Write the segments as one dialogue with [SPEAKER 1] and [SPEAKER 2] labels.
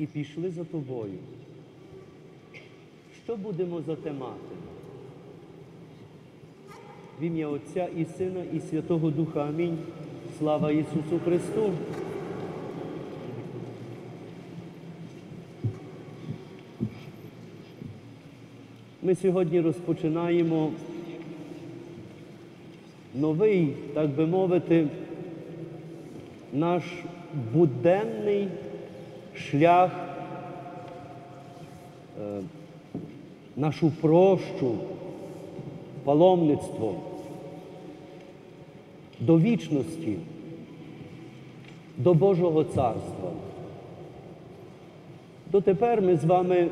[SPEAKER 1] і пішли за тобою. Що будемо за те мати? В ім'я Отця і Сина, і Святого Духа Амінь. Слава Ісусу Христу! Ми сьогодні розпочинаємо новий, так би мовити, наш буденний шлях, е, нашу прощу, паломництво до вічності, до Божого Царства. Дотепер ми з вами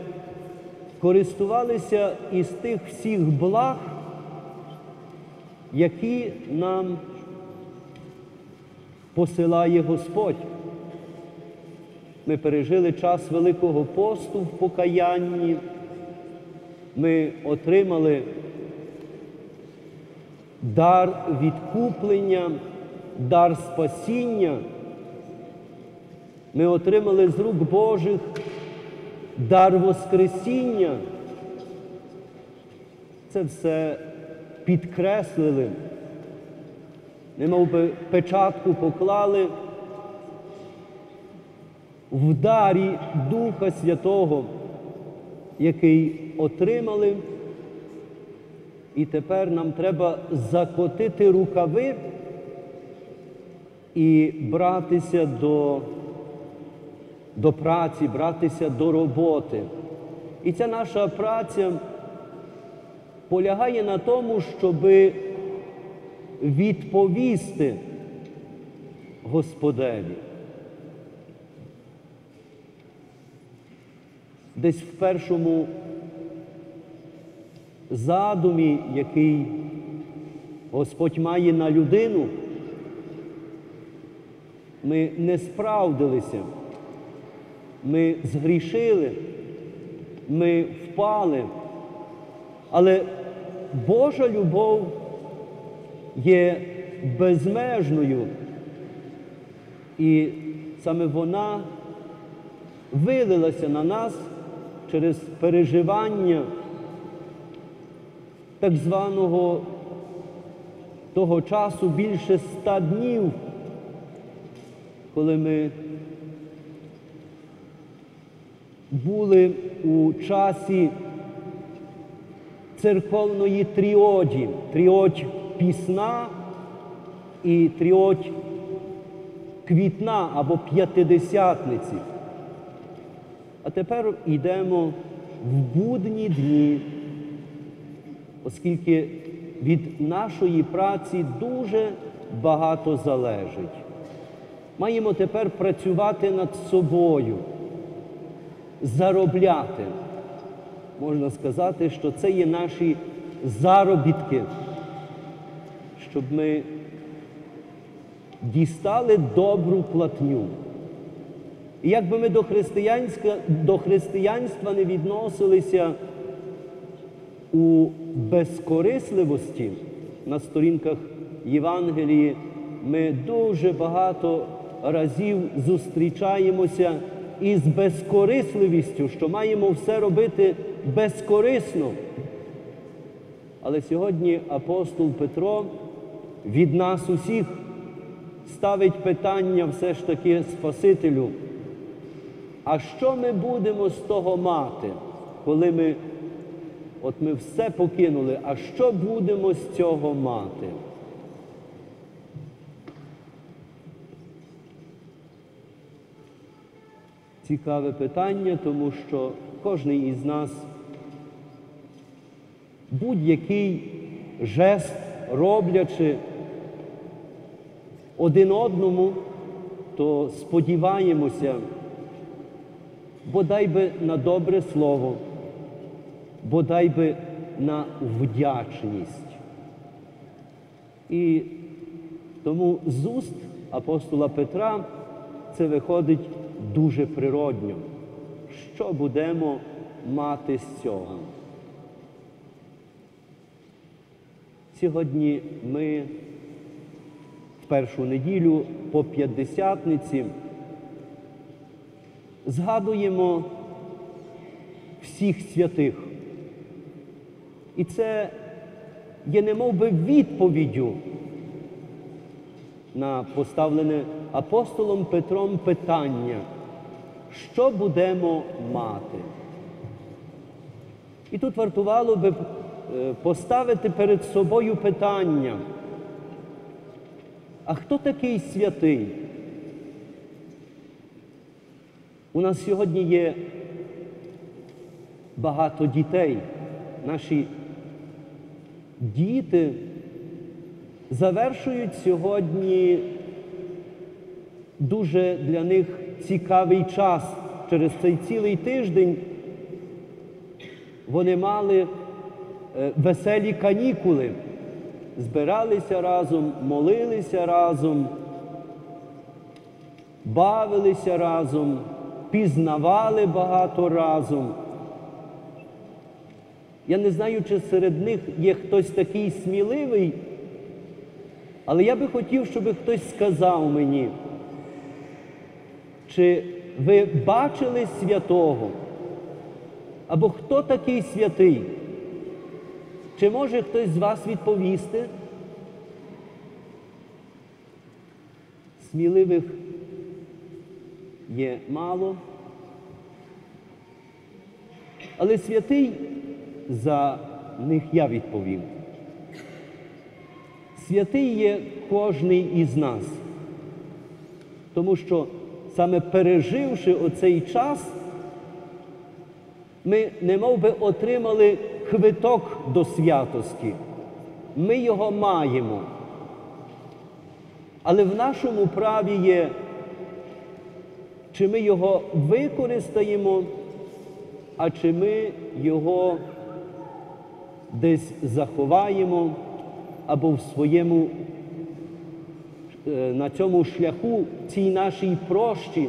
[SPEAKER 1] користувалися із тих всіх благ, які нам посилає Господь. Ми пережили час Великого посту в покаянні, ми отримали дар відкуплення, дар спасіння. Ми отримали з рук Божих дар Воскресіння. Це все підкреслили, немов би печатку поклали в дарі Духа Святого, який отримали. І тепер нам треба закотити рукави і братися до, до праці, братися до роботи. І ця наша праця полягає на тому, щоб відповісти Господеві. Десь в першому задумі, який Господь має на людину, ми не справдилися, ми згрішили, ми впали, але Божа любов є безмежною, і саме вона вилилася на нас через переживання так званого того часу більше ста днів, коли ми були у часі церковної тріоді, тріодь пісна і тріодь квітна або п'ятидесятниці. А тепер йдемо в будні дні оскільки від нашої праці дуже багато залежить. Маємо тепер працювати над собою, заробляти. Можна сказати, що це є наші заробітки, щоб ми дістали добру платню. І як би ми до, до християнства не відносилися, у безкорисливості на сторінках Євангелії ми дуже багато разів зустрічаємося із безкорисливістю, що маємо все робити безкорисно. Але сьогодні апостол Петро від нас усіх ставить питання все ж таки Спасителю. А що ми будемо з того мати, коли ми От ми все покинули, а що будемо з цього мати? Цікаве питання, тому що кожен із нас будь-який жест роблячи один одному, то сподіваємося, бодай би на добре слово бодай би на вдячність. І тому з уст апостола Петра це виходить дуже природньо. Що будемо мати з цього? Сьогодні ми в першу неділю по п'ятдесятниці згадуємо всіх святих. І це є немов би відповіддю на поставлене апостолом Петром питання, що будемо мати? І тут вартувало би е, поставити перед собою питання, а хто такий святий? У нас сьогодні є багато дітей. Наші діти завершують сьогодні дуже для них цікавий час через цей цілий тиждень. Вони мали е, веселі канікули, збиралися разом, молилися разом, бавилися разом, пізнавали багато разом. Я не знаю, чи серед них є хтось такий сміливий, але я би хотів, щоб хтось сказав мені, чи ви бачили святого? Або хто такий святий? Чи може хтось з вас відповісти? Сміливих є мало. Але святий за них я відповім. Святий є кожний із нас, тому що саме переживши оцей час, ми немов би отримали квиток до святості. Ми його маємо. Але в нашому праві є, чи ми його використаємо, а чи ми його десь заховаємо або в своєму е, на цьому шляху, цій нашій прощі,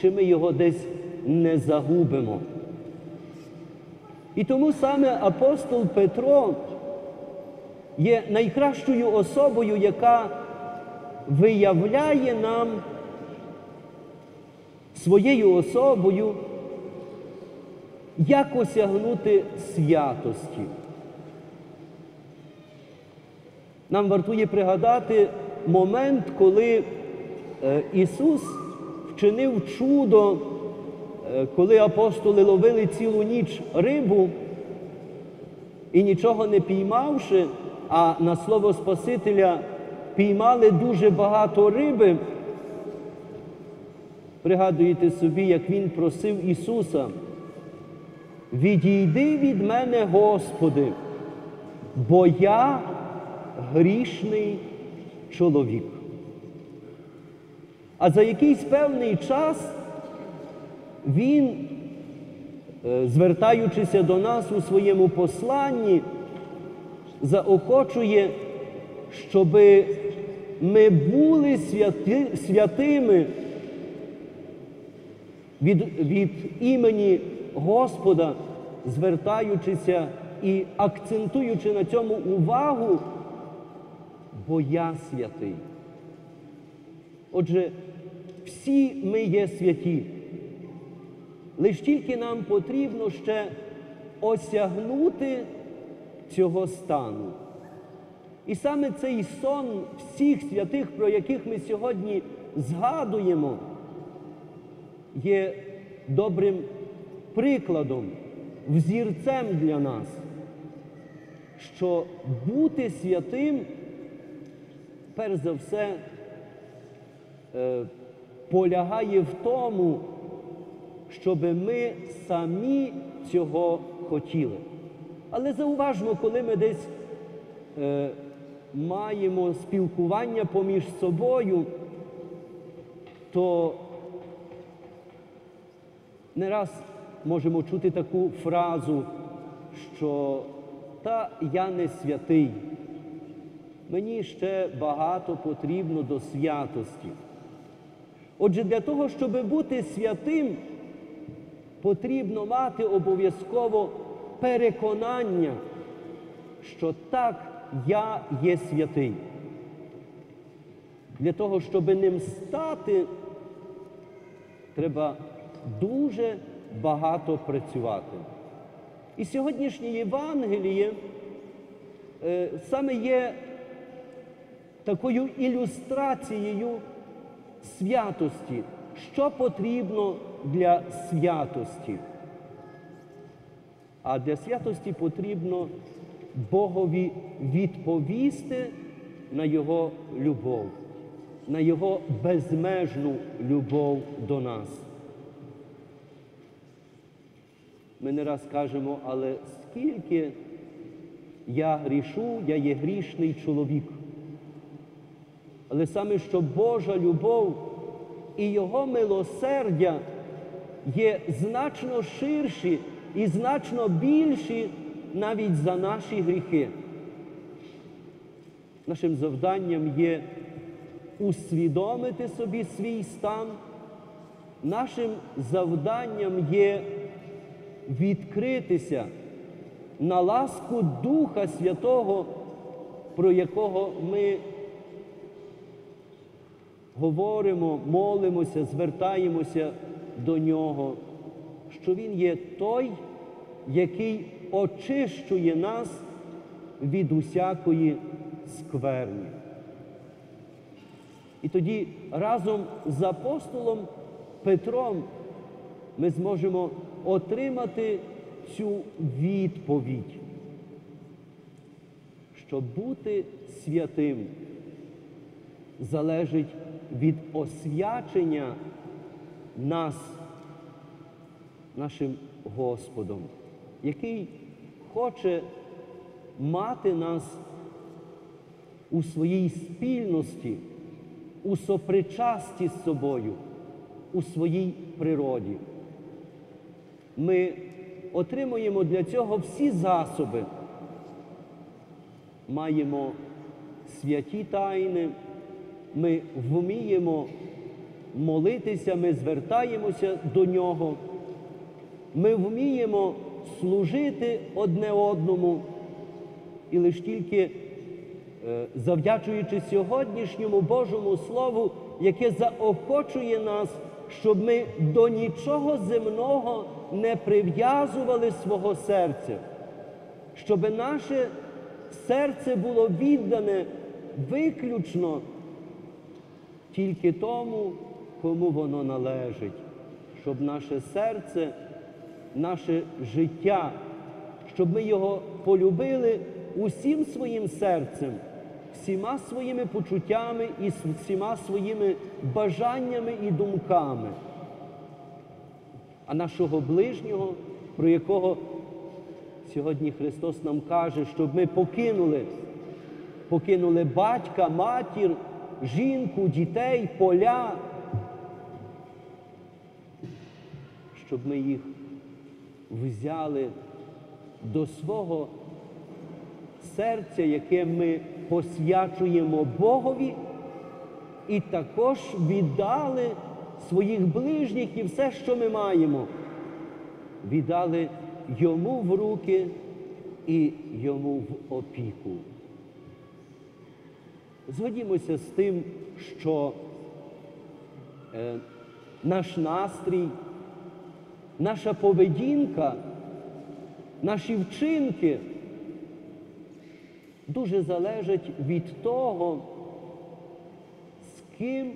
[SPEAKER 1] чи ми його десь не загубимо. І тому саме апостол Петро є найкращою особою, яка виявляє нам своєю особою, як осягнути святості. Нам вартує пригадати момент, коли е, Ісус вчинив чудо, е, коли апостоли ловили цілу ніч рибу і нічого не піймавши, а на слово Спасителя піймали дуже багато риби. Пригадуєте собі, як Він просив Ісуса, відійди від мене, Господи, бо я грішний чоловік. А за якийсь певний час Він, е, звертаючися до нас у своєму посланні, заохочує, щоб ми були святи, святими від, від імені Господа, звертаючися і акцентуючи на цьому увагу, бо я святий. Отже, всі ми є святі. Лиш тільки нам потрібно ще осягнути цього стану. І саме цей сон всіх святих, про яких ми сьогодні згадуємо, є добрим прикладом, взірцем для нас, що бути святим, перш за все, е, полягає в тому, щоб ми самі цього хотіли. Але зауважмо, коли ми десь е, маємо спілкування поміж собою, то не раз можемо чути таку фразу, що та я не святий, мені ще багато потрібно до святості. Отже, для того, щоб бути святим, потрібно мати обов'язково переконання, що так я є святий. Для того, щоб ним стати, треба дуже багато працювати. І сьогоднішнє Євангеліє е, саме є такою ілюстрацією святості, що потрібно для святості. А для святості потрібно Богові відповісти на Його любов, на Його безмежну любов до нас. Ми не раз кажемо, але скільки я грішу, я є грішний чоловік. Але саме що Божа любов і Його милосердя є значно ширші і значно більші навіть за наші гріхи. Нашим завданням є усвідомити собі свій стан. Нашим завданням є відкритися на ласку Духа Святого, про якого ми говоримо, молимося, звертаємося до Нього, що Він є той, який очищує нас від усякої скверні. І тоді разом з апостолом Петром ми зможемо отримати цю відповідь, що бути святим залежить від освячення нас нашим Господом, який хоче мати нас у своїй спільності, у сопричасті з собою, у своїй природі. Ми отримуємо для цього всі засоби. Маємо святі тайни, ми вміємо молитися, ми звертаємося до Нього, ми вміємо служити одне одному, і лише тільки е, завдячуючи сьогоднішньому Божому Слову, яке заохочує нас, щоб ми до нічого земного не прив'язували свого серця, щоб наше серце було віддане виключно тільки тому, кому воно належить, щоб наше серце, наше життя, щоб ми його полюбили усім своїм серцем, всіма своїми почуттями і всіма своїми бажаннями і думками. А нашого ближнього, про якого сьогодні Христос нам каже, щоб ми покинули, покинули батька, матір, жінку, дітей, поля, щоб ми їх взяли до свого серця, яке ми посвячуємо Богові, і також віддали своїх ближніх і все, що ми маємо, віддали йому в руки і йому в опіку. Згодімося з тим, що е, наш настрій, наша поведінка, наші вчинки дуже залежать від того, з ким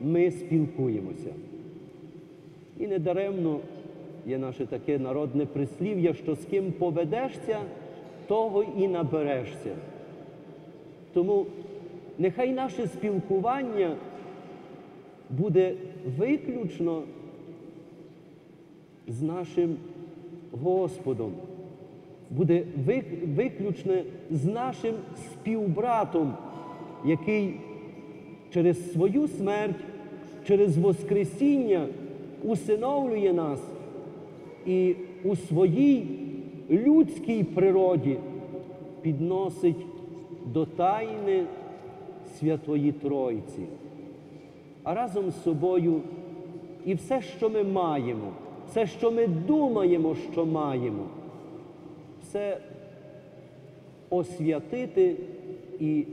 [SPEAKER 1] ми спілкуємося. І недаремно є наше таке народне прислів'я, що з ким поведешся, того і наберешся. Тому нехай наше спілкування буде виключно з нашим Господом, буде виключно з нашим співбратом, який через свою смерть, через Воскресіння усиновлює нас і у своїй людській природі підносить до тайни Святої Тройці. А разом з собою і все, що ми маємо, все, що ми думаємо, що маємо, все освятити і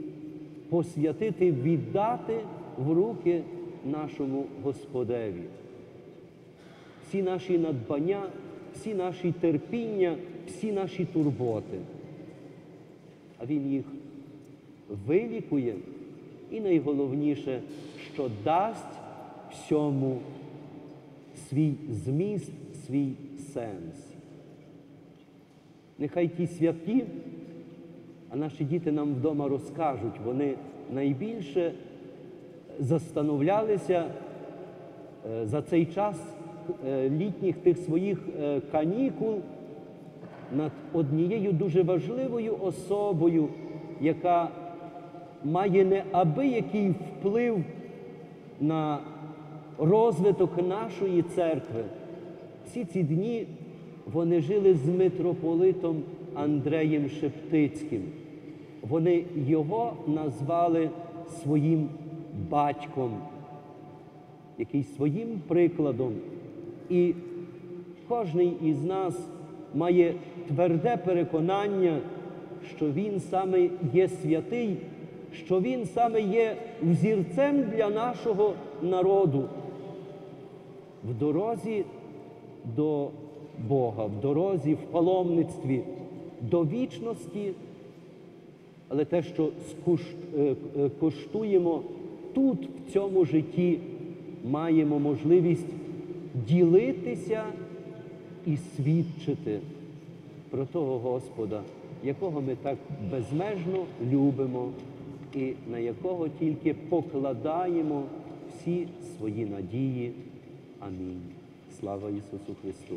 [SPEAKER 1] посвятити, віддати в руки нашому Господеві. всі наші надбання, всі наші терпіння, всі наші турботи. А Він їх вилікує і найголовніше, що дасть всьому свій зміст, свій сенс. Нехай ті святі, а наші діти нам вдома розкажуть, вони найбільше застановлялися е, за цей час е, літніх тих своїх е, канікул над однією дуже важливою особою, яка має неабиякий вплив на розвиток нашої церкви. Всі ці дні вони жили з митрополитом Андреєм Шептицьким. Вони його назвали своїм батьком, який своїм прикладом. І кожний із нас має тверде переконання, що він саме є святий, що він саме є взірцем для нашого народу в дорозі до Бога, в дорозі, в паломництві, до вічності, але те, що скуш- е, е, тут, в цьому житті, маємо можливість ділитися і свідчити про того Господа, якого ми так безмежно любимо і на якого тільки покладаємо всі свої надії. Амінь. Слава Ісусу Христу!